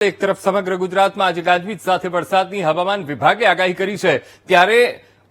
એક તરફ સમગ્ર ગુજરાતમાં આજે ગાજવીજ સાથે વરસાદની હવામાન વિભાગે આગાહી કરી છે. ત્યારે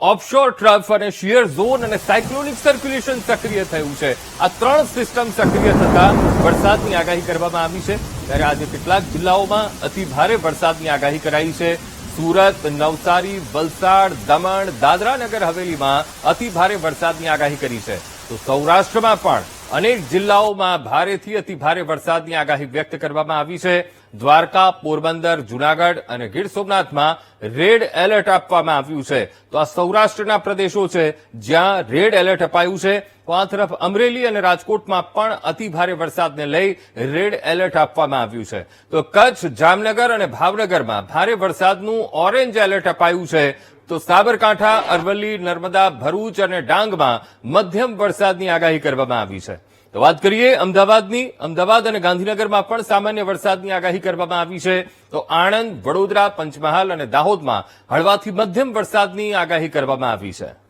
ઓફશોર ટ્રફ અને શિયર ઝોન અને સાયક્લોનિક સર્ક્યુલેશન સક્રિય થયું છે. આ ત્રણ સિસ્ટમ સક્રિય થતા વરસાદની આગાહી કરવામાં આવી છે. ત્યારે આજે કેટલાક જિલ્લાઓમાં અતિભારે વરસાદની આગાહી કરાઈ છે. સુરત, નવસારી, વલસાડ, દમણ, દાદરા નગર હવેલીમાં અતિભારે વરસાદની આગાહી કરી છે. તો સૌરાષ્ટ્રમાં પણ અનેક જિલ્લાઓમાં ભારેથી અતિ ભારે વરસાદની આગાહી વ્યક્ત કરવામાં આવી છે. દ્વારકા, પોરબંદર, જુનાગઢ અને ગીર સોમનાથમાં રેડ એલર્ટ આપવામાં આવ્યું છે. તો આ સૌરાષ્ટ્રના પ્રદેશો છે, જ્યાં રેડ એલર્ટ અપાયું છે. તો આ તરફ અમરેલી અને રાજકોટમાં પણ અતિ ભારે વરસાદને લઈ રેડ એલર્ટ આપવામાં આવ્યું છે. તો કચ્છ, જામનગર અને ભાવનગરમાં ભારે વરસાદનું ઓરેન્જ એલર્ટ અપાયું છે. તો સાબરકાંઠા, અરવલ્લી, નર્મદા, ભરૂચ અને ડાંગમાં મધ્યમ વરસાદની આગાહી કરવામાં આવી છે. તો વાત કરીએ અમદાવાદની. અમદાવાદ અને ગાંધીનગરમાં પણ સામાન્ય વરસાદની આગાહી કરવામાં આવી છે. તો આણંદ, વડોદરા, પંચમહાલ અને દાહોદમાં હળવાથી મધ્યમ વરસાદની આગાહી કરવામાં આવી છે.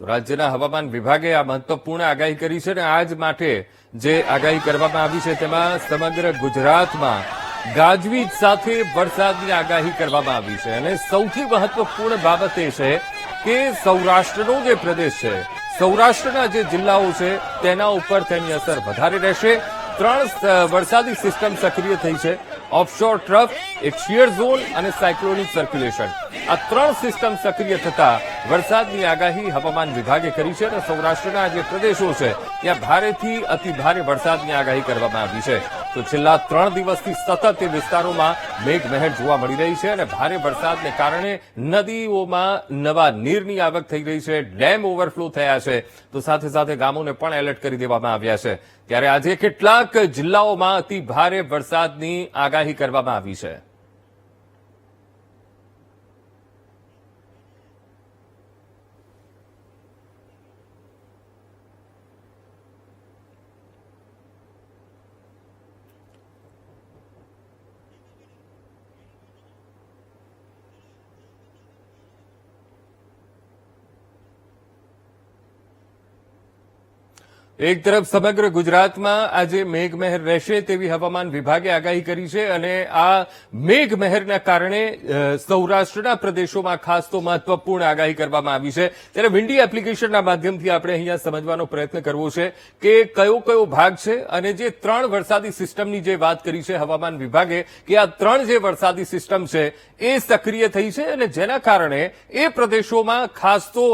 તો રાજ્યના હવામાન વિભાગે આ મહત્વપૂર્ણ આગાહી કરી છે અને આજ માટે જે આગાહી કરવામાં આવી છે તેમાં સમગ્ર ગુજરાતમાં ગાજવીજ સાથે વરસાદની આગાહી કરવામાં આવી છે. અને સૌથી મહત્વપૂર્ણ બાબત એ છે કે સૌરાષ્ટ્રનો જે પ્રદેશ છે, સૌરાષ્ટ્રના જે જિલ્લાઓ છે, તેના ઉપર તેની અસર વધારે રહેશે. ત્રણ વરસાદી સિસ્ટમ સક્રિય થઈ છે. ઓફશોર ટ્રફ, એક શિયર ઝોન અને સાયક્લોનિક સર્ક્યુલેશન. આ ત્રણ સિસ્ટમ સક્રિય થતા વરસાદની આગાહી હવામાન વિભાગે કરી છે અને સૌરાષ્ટ્રના જે પ્રદેશો છે, ત્યાં ભારેથી અતિ ભારે વરસાદની આગાહી કરવામાં આવી છે. તો છેલ્લા ત્રણ દિવસથી સતત એ વિસ્તારોમાં મેઘમહેર જોવા મળી રહી છે અને ભારે વરસાદને કારણે નદીઓમાં નવા નીરની આવક થઈ રહી છે, ડેમ ઓવરફ્લો થયા છે. તો સાથે સાથે ગામોને પણ એલર્ટ કરી દેવામાં આવ્યા છે. ત્યારે આજે કેટલાક જિલ્લાઓમાં અતિ ભારે વરસાદની આગાહી કરવામાં આવી છે. એક તરફ સમગ્ર ગુજરાતમાં આજે મેઘમહેર રહેશે તેવી હવામાન વિભાગે આગાહી કરી છે અને આ મેઘમહેરના કારણે સૌરાષ્ટ્રના પ્રદેશોમાં ખાસ તો મહત્વપૂર્ણ આગાહી કરવામાં આવી છે. ત્યારે વિન્ડી એપ્લિકેશનના માધ્યમથી આપણે અહીંયા સમજવાનો પ્રયત્ન કરવો છે કે કયો કયો ભાગ છે અને જે ત્રણ વરસાદી સિસ્ટમની જે વાત કરી છે હવામાન વિભાગે કે આ ત્રણ જે વરસાદી સિસ્ટમ છે એ સક્રિય થઈ છે અને જેના કારણે એ પ્રદેશોમાં ખાસ તો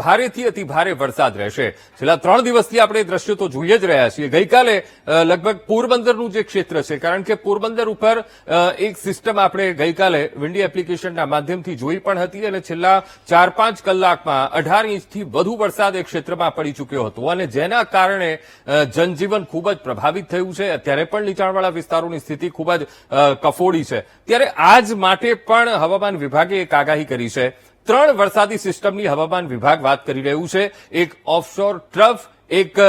ભારેથી અતિ ભારે વરસાદ રહેશે. છેલ્લા ત્રણ દિવસથી આપણે એ દ્રશ્યો તો જોઈએ જ રહ્યા છીએ. ગઈકાલે લગભગ પોરબંદરનું જે ક્ષેત્ર છે, કારણ કે પોરબંદર ઉપર એક સિસ્ટમ આપણે ગઈકાલે વિન્ડી એપ્લિકેશનના માધ્યમથી જોઈ પણ હતી અને છેલ્લા ચાર પાંચ કલાકમાં અઢાર ઇંચથી વધુ વરસાદ એ ક્ષેત્રમાં પડી ચૂક્યો હતો. અને જેના કારણે જનજીવન ખૂબ જ પ્રભાવિત થયું છે. અત્યારે પણ નીચાણવાળા વિસ્તારોની સ્થિતિ ખૂબ જ કફોડી છે. ત્યારે આજ માટે પણ હવામાન વિભાગે એક આગાહી કરી છે. ત્રણ વરસાદી સિસ્ટમની હવામાન વિભાગ વાત કરી રહ્યું છે. એક ઓફશોર ટ્રફ એક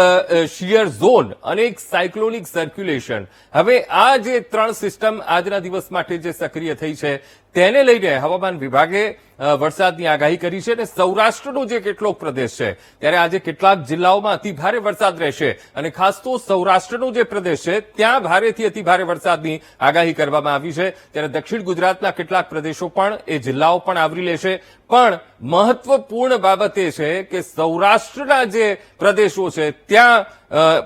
શિયર ઝોન અને એક સાયક્લોનિક સર્ક્યુલેશન હવે આ જે ત્રણ સિસ્ટમ આજના દિવસ માટે જે સક્રિય થઈ છે તેને લઈને હવામાન વિભાગે વરસાદની આગાહી કરી છે અને સૌરાષ્ટ્રનો જે કેટલોક પ્રદેશ છે, ત્યારે આજે કેટલાક જિલ્લાઓમાં અતિ ભારે વરસાદ રહેશે અને ખાસ તો સૌરાષ્ટ્રનો જે પ્રદેશ છે, ત્યાં ભારેથી અતિ ભારે વરસાદની આગાહી કરવામાં આવી છે. ત્યારે દક્ષિણ ગુજરાતના કેટલાક પ્રદેશો પણ એ જિલ્લાઓ પણ આવરી લેશે. પણ મહત્વપૂર્ણ બાબત એ છે કે સૌરાષ્ટ્રના જે પ્રદેશો છે, ત્યાં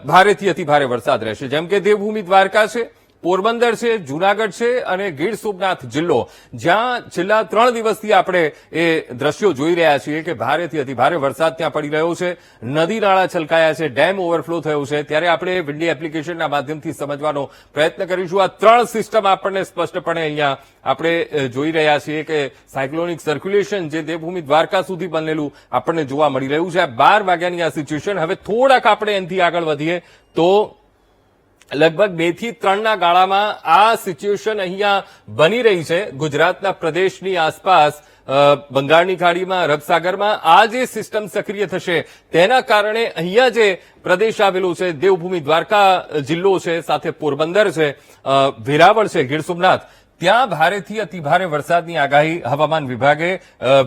ભારેથી અતિ ભારે વરસાદ રહેશે. જેમ કે દેવભૂમિ દ્વારકા છે પોરબંદર છે, જુનાગઢ છે અને ગીર સોમનાથ જિલ્લો. જ્યાં છેલ્લા ત્રણ દિવસથી આપણે એ દ્રશ્યો જોઈ રહ્યા છીએ કે ભારેથી અતિ ભારે વરસાદ ત્યાં પડી રહ્યો છે. નદી નાળા છલકાયા છે, ડેમ ઓવરફ્લો થયો છે. ત્યારે આપણે વિન્ડી એપ્લિકેશનના માધ્યમથી સમજવાનો પ્રયત્ન કરીશું. આ ત્રણ સિસ્ટમ આપણને સ્પષ્ટપણે અહીંયા આપણે જોઈ રહ્યા છીએ કે સાયક્લોનિક સર્ક્યુલેશન જે દેવભૂમિ દ્વારકા સુધી બનેલું આપણને જોવા મળી રહ્યું છે. આ બાર વાગ્યાની આ સિચ્યુએશન. હવે થોડાક આપણે એનાથી આગળ વધીએ તો લગભગ બેથી ત્રણના ગાળામાં આ સિચ્યુએશન અહીંયા બની રહી છે. ગુજરાતના પ્રદેશની આસપાસ બંગાળની ખાડીમાં, રબસાગરમાં આ જે સિસ્ટમ સક્રિય થશે તેના કારણે અહીંયા જે પ્રદેશ આવેલો છે, દેવભૂમિ દ્વારકા જિલ્લો છે, સાથે પોરબંદર છે વેરાવળ છે, ગીર સોમનાથ ત્યાં ભારેથી અતિભારે વરસાદની આગાહી હવામાન વિભાગે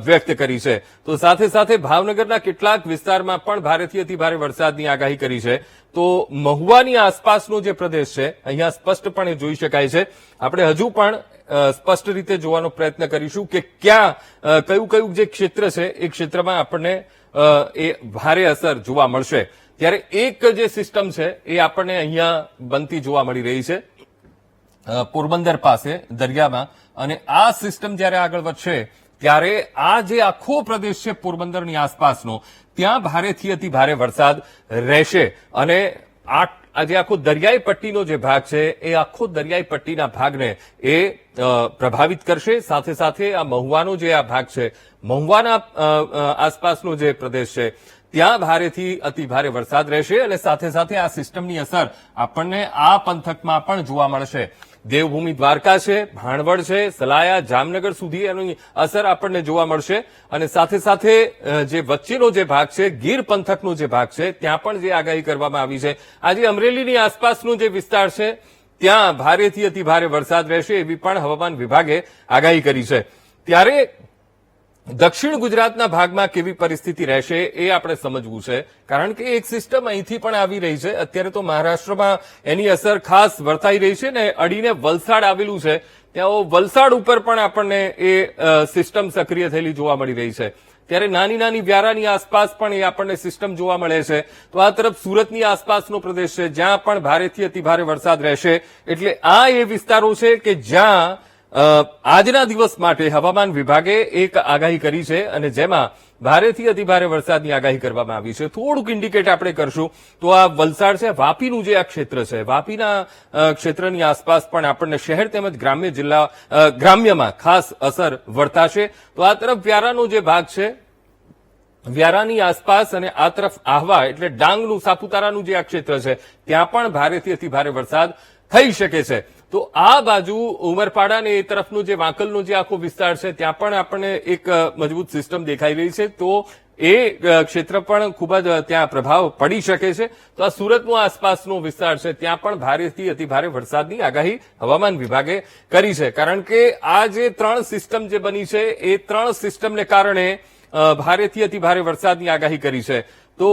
વ્યક્ત કરી છે. તો સાથે સાથે ભાવનગરના કેટલાક વિસ્તારમાં પણ ભારેથી અતિભારે વરસાદની આગાહી કરી છે. તો મહુવાની આસપાસનો જે પ્રદેશ છે, અહીંયા સ્પષ્ટપણે જોઈ શકાય છે. આપણે હજુ પણ સ્પષ્ટ રીતે જોવાનો પ્રયત્ન કરીશું કે ક્યાં કયું કયું જે ક્ષેત્ર છે, એ ક્ષેત્રમાં આપણને એ ભારે અસર જોવા મળશે. ત્યારે એક જે સિસ્ટમ છે, એ આપણને અહીંયા બનતી જોવા મળી રહી છે. પોરબંદર પાસે, દરિયામાં. અને આ સિસ્ટમ જ્યારે આગળ વધશે, ત્યારે આ જે આખો પ્રદેશ છે પોરબંદરની આસપાસનો, ત્યાં ભારેથી અતિ ભારે વરસાદ રહેશે. અને આ આ જે આખો દરિયાઈ પટ્ટીનો જે ભાગ છે, એ આખો દરિયાઈ પટ્ટીના ભાગને એ પ્રભાવિત કરશે. સાથે સાથે આ મહુવાનો જે આ ભાગ છે, મહુવાના આસપાસનો જે પ્રદેશ છે ત્યાં ભારેથી અતિ ભારે વરસાદ રહેશે અને સાથે સાથે આ સિસ્ટમની અસર આપણને આ પંથકમાં પણ જોવા મળશે. દેવભૂમિ દ્વારકા છે, ભાણવડ છે, સલાયા, જામનગર સુધી એની અસર આપણને જોવા મળશે. અને સાથે સાથે જે વચ્ચેનો જે ભાગ છે, ગીર પંથકનો જે ભાગ છે, ત્યાં પણ જે આગાહી કરવામાં આવી છે. આજે અમરેલીની આસપાસનો જે વિસ્તાર છે, ત્યાં ભારેથી અતિ ભારે વરસાદ રહેશે એવી પણ હવામાન વિભાગે આગાહી કરી છે. ત્યારે દક્ષિણ ગુજરાતના ભાગમાં કેવી પરિસ્થિતિ રહેશે એ આપણે સમજવું છે. કારણ કે એક સિસ્ટમ અહીંથી પણ આવી રહી છે. અત્યારે તો મહારાષ્ટ્રમાં એની અસર ખાસ વર્તાઈ રહી છે ને અડીને વલસાડ આવેલું છે. ત્યાં વલસાડ ઉપર પણ આપણને એ સિસ્ટમ સક્રિય થયેલી જોવા મળી રહી છે. ત્યારે નાની નાની વ્યારાની આસપાસ પણ એ આપણને સિસ્ટમ જોવા મળે છે. તો આ તરફ સુરતની આસપાસનો પ્રદેશ છે. જ્યાં પણ ભારેથી અતિ ભારે વરસાદ રહેશે. એટલે આ એ વિસ્તારો છે કે જ્યાં આજના દિવસ માટે હવામાન વિભાગે એક આગાહી કરી છે અને જેમાં ભારેથી અતિભારે વરસાદની આગાહી કરવામાં આવી છે. થોડુંક ઇન્ડિકેટ આપણે કરશું તો આ વલસાડ છે, વાપીનું જે આ ક્ષેત્ર છે, વાપીના ક્ષેત્રની આસપાસ પણ આપણને શહેર તેમજ ગ્રામ્ય જિલ્લા ગ્રામ્યમાં ખાસ અસર વર્તાશે. તો આ તરફ વ્યારાનો જે ભાગ છે, વ્યારાની આસપાસ અને આ તરફ આહવા એટલે ડાંગનું સાપુતારાનું જે આ ક્ષેત્ર છે, ત્યાં પણ ભારેથી અતિ ભારે વરસાદ થઈ શકે છે. તો આ બાજુ ઉમરપાડા ને એ તરફનું જે વાંકલનો જે આખો વિસ્તાર છે, ત્યાં પણ આપણને એક મજબૂત સિસ્ટમ દેખાઈ રહી છે. તો એ ક્ષેત્ર પણ ખૂબ જ ત્યાં પ્રભાવ પડી શકે છે. તો આ સુરતનો આસપાસનો વિસ્તાર છે, ત્યાં પણ ભારેથી અતિ ભારે વરસાદની આગાહી હવામાન વિભાગે કરી છે. કારણ કે આ જે ત્રણ સિસ્ટમ જે બની છે, એ ત્રણ સિસ્ટમને કારણે ભારેથી અતિ ભારે વરસાદની આગાહી કરી છે. તો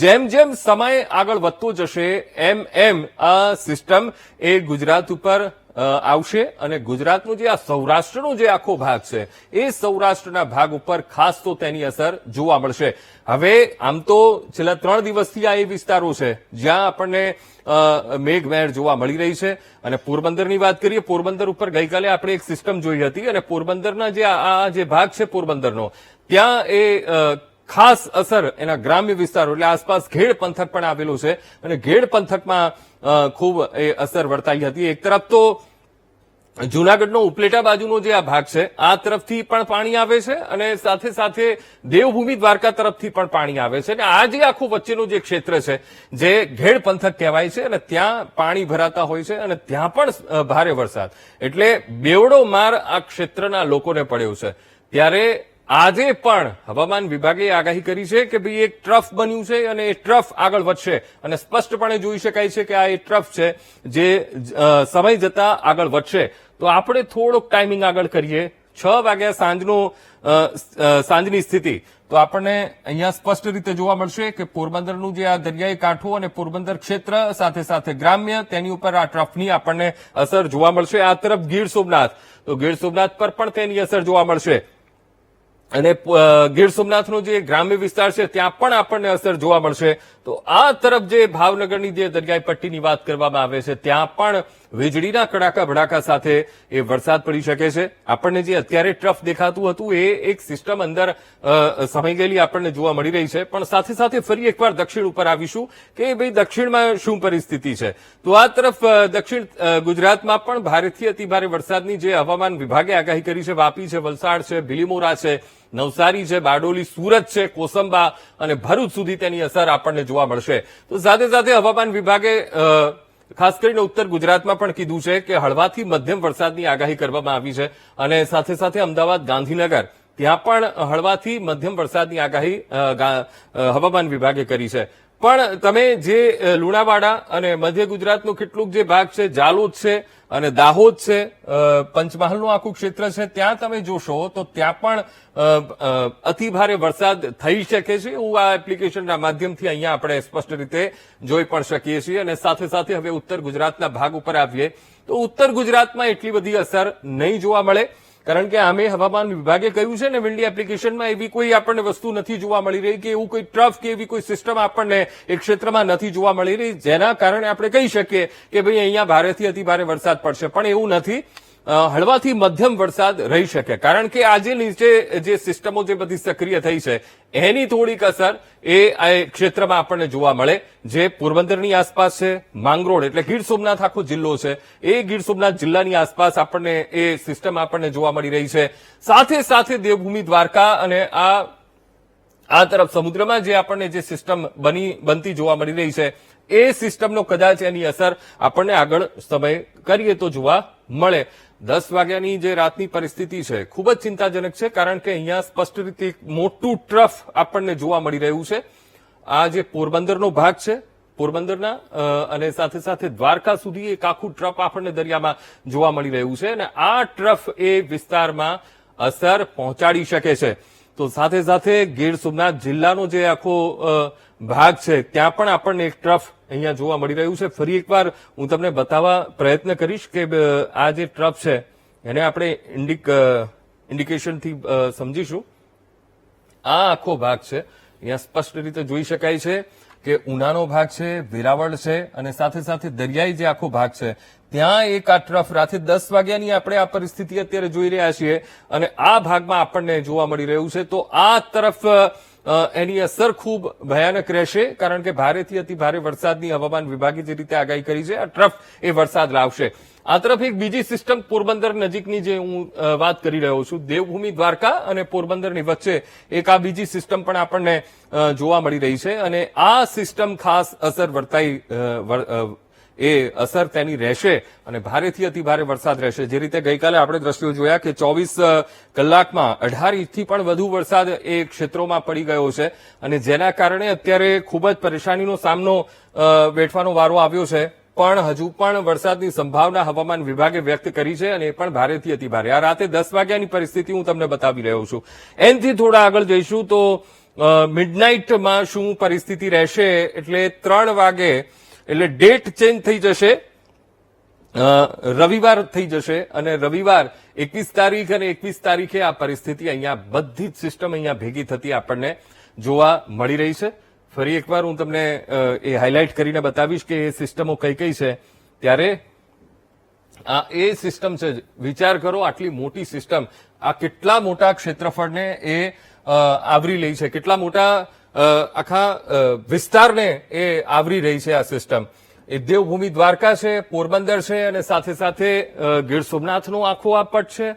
જેમ જેમ સમય આગળ વધતો જશે, એમ એમ આ સિસ્ટમ એ ગુજરાત ઉપર આવશે અને ગુજરાતનું જે આ સૌરાષ્ટ્રનો જે આખો ભાગ છે, એ સૌરાષ્ટ્રના ભાગ ઉપર ખાસ તો તેની અસર જોવા મળશે. હવે આમ તો છેલ્લા ત્રણ દિવસથી આ એ વિસ્તારો છે, જ્યાં આપણને મેઘમહેર જોવા મળી રહી છે. અને પોરબંદરની વાત કરીએ, પોરબંદર ઉપર ગઈકાલે આપણે એક સિસ્ટમ જોઈ હતી અને પોરબંદરના જે આ જે ભાગ છે પોરબંદરનો, ત્યાં એ ખાસ અસર એના ગ્રામ્ય વિસ્તારો, એટલે આસપાસ ઘેડ પંથક પણ આવેલું છે. અને ઘેડ પંથકમાં ખૂબ એ અસર વર્તાઈ હતી. એક તરફ તો જુનાગઢનો ઉપલેટા બાજુનો જે આ ભાગ છે, આ તરફથી પણ પાણી આવે છે અને સાથે સાથે દેવભૂમિ દ્વારકા તરફથી પણ પાણી આવે છે. અને આ જે આખું વચ્ચેનું જે ક્ષેત્ર છે, જે ઘેડ પંથક કહેવાય છે અને ત્યાં પાણી ભરાતા હોય છે અને ત્યાં પણ ભારે વરસાદ. એટલે બેવડો માર આ ક્ષેત્રના લોકોને પડ્યો છે. ત્યારે આજે પણ હવામાન વિભાગે આગાહી કરી છે કે ભાઈ, એક ટ્રફ બન્યું છે અને એ ટ્રફ આગળ વધશે. અને સ્પષ્ટપણે જોઈ શકાય છે કે આ એ ટ્રફ છે જે સમય જતા આગળ વધશે. તો આપણે થોડોક ટાઈમિંગ આગળ કરીએ. છ વાગ્યા સાંજનો સાંજની સ્થિતિ. તો આપણને અહીંયા સ્પષ્ટ રીતે જોવા મળશે કે પોરબંદરનું જે આ દરિયાઈ કાંઠો અને પોરબંદર ક્ષેત્ર, સાથે સાથે ગ્રામ્ય, તેની ઉપર આ ટ્રફની આપણને અસર જોવા મળશે. આ તરફ ગીર સોમનાથ. તો ગીર સોમનાથ પર પણ તેની અસર જોવા મળશે. અને ગીર સોમનાથનો જે ગ્રામ્ય વિસ્તાર છે, ત્યાં પણ આપણને અસર જોવા મળશે. તો આ તરફ જે ભાવનગરની જે દરિયાઈ પટ્ટીની વાત કરવામાં આવે છે, ત્યાં પણ વીજળીના કડાકા ભડાકા સાથે એ વરસાદ પડી શકે છે. આપણને જે અત્યારે ટ્રફ દેખાતું હતું એ એક સિસ્ટમ અંદર અ, સમાઈ ગયેલી આપણને જોવા મળી રહી છે. પણ સાથે સાથે ફરી એકવાર દક્ષિણ ઉપર આવીશું કે ભાઈ દક્ષિણમાં શું પરિસ્થિતિ છે? તો આ તરફ દક્ષિણ ગુજરાતમાં પણ ભારેથી અતિભારે વરસાદની જે હવામાન વિભાગે આગાહી કરી છે. વાપી છે વલસાડ છે ભીલીમોરા છે નવસારી છે બારડોલી સુરત છે કોસંબા અને ભરૂચ સુધી તેની અસર આપણને જોવા મળશે. તો સાથે સાથે હવામાન વિભાગે ખાસ કરીને ઉત્તર ગુજરાતમાં પણ કીધું છે કે હળવાથી મધ્યમ વરસાદની આગાહી કરવામાં આવી છે અને સાથે સાથે અમદાવાદ, ગાંધીનગર, ત્યાં પણ હળવાથી મધ્યમ વરસાદની આગાહી હવામાન વિભાગે કરી છે. પણ તમે જે લુણાવાડા અને મધ્ય ગુજરાતનું કેટલુંક જે ભાગ છે જાલોદ છે અને દાહોદ છે પંચમહાલનું આખું ક્ષેત્ર છે ત્યાં તમે જોશો તો ત્યાં પણ અ, અ, અતિ ભારે વરસાદ થઈ શકે છે એવું આ એપ્લિકેશનના માધ્યમથી અહીંયા આપણે સ્પષ્ટ રીતે જોઈ પણ શકીએ છીએ અને સાથે સાથે હવે ઉત્તર ગુજરાતના ભાગ ઉપર આવીએ તો ઉત્તર ગુજરાતમાં એટલી બધી અસર નહીં જોવા મળે. કારણ કે આમે હવામાન વિભાગે કહ્યું છે ને વિન્ડી એપ્લિકેશનમાં એવી કોઈ આપણને વસ્તુ નથી જોવા મળી રહી કે એવું કોઈ ટ્રફ કે એવી કોઈ સિસ્ટમ આપણને એ ક્ષેત્રમાં નથી જોવા મળી રહી, જેના કારણે આપણે કહી શકીએ કે ભાઈ અહીંયા ભારેથી અતિ ભારે વરસાદ પડશે. પણ એવું નથી. હળવાથી મધ્યમ વરસાદ રહી શકે. કારણ કે આજે નીચે જે સિસ્ટમો જે બધી સક્રિય થઈ છે, એની થોડીક અસર એ ક્ષેત્રમાં આપણને જોવા મળે. જે પોરબંદરની આસપાસ છે, માંગરોળ એટલે ગીર સોમનાથ આખો જિલ્લો છે, એ ગીર સોમનાથ જિલ્લાની આસપાસ આપણને એ સિસ્ટમ આપણને જોવા મળી રહી છે. સાથે સાથે દેવભૂમિ દ્વારકા અને આ આ તરફ સમુદ્રમાં જે આપણને જે સિસ્ટમ બની, બનતી જોવા મળી રહી છે, એ સિસ્ટમનો કદાચ એની અસર આપણને આગળ સમય કરીએ તો જોવા મળે. દસ વાગ્યાની જે રાતની પરિસ્થિતિ છે, ખૂબ જ ચિંતાજનક છે, કારણ કે અહીંયા સ્પષ્ટ રીતે એક મોટું ટ્રફ આપણને જોવા મળી રહ્યું છે. આ જે પોરબંદરનો ભાગ છે, પોરબંદરના અને સાથે સાથે દ્વારકા સુધી એક આખું ટ્રફ આપણને દરિયામાં જોવા મળી રહ્યું છે અને આ ટ્રફ એ વિસ્તારમાં અસર પહોંચાડી શકે છે. તો સાથે સાથે ગીર સોમનાથ જિલ્લાનો જે આખો ભાગ છે, ત્યાં પણ આપણને એક ટ્રફ અહીંયા જોવા મળી રહ્યું છે. ફરી એકવાર હું તમને બતાવવા પ્રયત્ન કરીશ કે આ જે ટ્રફ છે, એને આપણે ઇન્ડિક ઇન્ડિકેશનથી સમજીશું. આ આખો ભાગ છે. અહીંયા સ્પષ્ટ રીતે જોઈ શકાય છે કે ઉનાનો ભાગ છે, વેરાવળ છે અને સાથે સાથે દરિયાઈ જે આખો ભાગ છે, ત્યાં એક આ ટ્રફ રાતે દસ વાગ્યાની આપણે આ પરિસ્થિતિ અત્યારે જોઈ રહ્યા છીએ અને આ ભાગમાં આપણને જોવા મળી રહ્યું છે. તો આ તરફ એની અસર ખૂબ ભયાનક રહેશે, કારણ કે ભારેથી અતિ ભારે વરસાદની હવામાન વિભાગે જે રીતે આગાહી કરી છે, આ ટ્રફ એ વરસાદ લાવશે. આ તરફ એક બીજી સિસ્ટમ પોરબંદર નજીકની જે હું વાત કરી રહ્યો છું, દેવભૂમિ દ્વારકા અને પોરબંદરની વચ્ચે એક આ બીજી સિસ્ટમ પણ આપણને જોવા મળી રહી છે અને આ સિસ્ટમ ખાસ અસર વર્તાઈ એ અસર તેની રહેશે અને ભારેથી અતિ ભારે વરસાદ રહેશે. જે રીતે ગઈકાલે આપણે દ્રશ્યો જોયા કે ચોવીસ કલાકમાં અઢાર ઇંચથી પણ વધુ વરસાદ એ ક્ષેત્રોમાં પડી ગયો છે અને જેના કારણે અત્યારે ખૂબ જ પરેશાનીનો સામનો વેઠવાનો વારો આવ્યો છે. પણ હજુ પણ વરસાદની સંભાવના હવામાન વિભાગે વ્યક્ત કરી છે અને એ પણ ભારેથી અતિ ભારે આ રાતે દસ વાગ્યાની પરિસ્થિતિ હું તમને બતાવી રહ્યો છું. એનથી થોડા આગળ જઈશું તો મિડનાઇટમાં શું પરિસ્થિતિ રહેશે એટલે ત્રણ વાગે એટલે ડેટ ચેન્જ થઈ જશે. રવિવાર થઈ જશે અને રવિવાર એકવીસ તારીખ અને એકવીસ તારીખે આ પરિસ્થિતિ અહીંયા બધી જ સિસ્ટમ અહીંયા ભેગી થતી આપણને જોવા મળી રહી છે. ફરી એકવાર હું તમને એ હાઇલાઇટ કરીને બતાવીશ કે એ સિસ્ટમો કઈ કઈ છે. ત્યારે આ એ સિસ્ટમ છે. વિચાર કરો, આટલી મોટી સિસ્ટમ આ કેટલા મોટા ક્ષેત્રફળને એ આવરી લે છે. કેટલા મોટા આખા વિસ્તારને એ આવરી રહી છે આ સિસ્ટમ એ દેવભૂમિ દ્વારકા છે, પોરબંદર છે અને સાથે સાથે ગીર સોમનાથનો આખો આ પટ છે.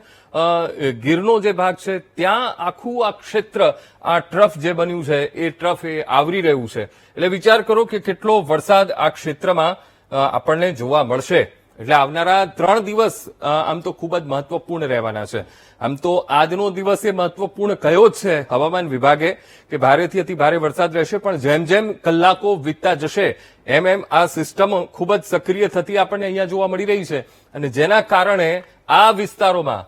ગીરનો જે ભાગ છે, ત્યાં આખું આ ક્ષેત્ર, આ ટ્રફ જે બન્યું છે, એ ટ્રફ એ આવરી રહ્યું છે. એટલે વિચાર કરો કે કેટલો વરસાદ આ ક્ષેત્રમાં આપણને જોવા મળશે. એટલે આવનારા ત્રણ દિવસ આમ તો ખૂબ જ મહત્વપૂર્ણ રહેવાના છે. આમ તો આજનો દિવસ એ મહત્વપૂર્ણ કયો જ છે હવામાન વિભાગે કે ભારેથી અતિ ભારે વરસાદ રહેશે, પણ જેમ જેમ કલાકો વીતતા જશે, એમ એમ આ સિસ્ટમ ખૂબ જ સક્રિય થતી આપણને અહીંયા જોવા મળી રહી છે. અને જેના કારણે આ વિસ્તારોમાં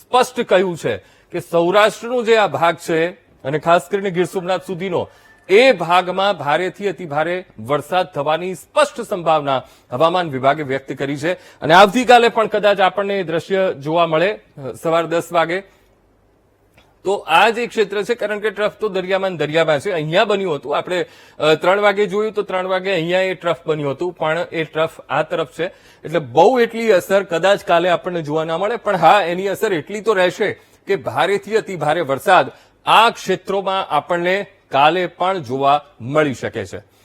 સ્પષ્ટ કહ્યું છે કે સૌરાષ્ટ્રનો જે આ ભાગ છે, અને ખાસ કરીને ગીર સોમનાથ સુધીનો એ ભાગમાં ભારેથી અતિ ભારે વરસાદ થવાની સ્પષ્ટ સંભાવના હવામાન વિભાગે વ્યક્ત કરી છે. અને આવતીકાલે પણ કદાચ આપણને એ દ્રશ્ય જોવા મળે સવાર દસ વાગે. તો આ જે ક્ષેત્ર છે, કારણ કે ટ્રફ તો દરિયામાં દરિયામાં છે. અહીંયા બન્યું હતું. આપણે ત્રણ વાગે જોયું તો ત્રણ વાગે અહીંયા એ ટ્રફ બન્યું હતું, પણ એ ટ્રફ આ તરફ છે. એટલે બહુ એટલી અસર કદાચ કાલે આપણને જોવા ના મળે, પણ હા, એની અસર એટલી તો રહેશે કે ભારેથી અતિ ભારે વરસાદ આ ક્ષેત્રોમાં આપણને કાલે પણ જોવા મળી શકે છે.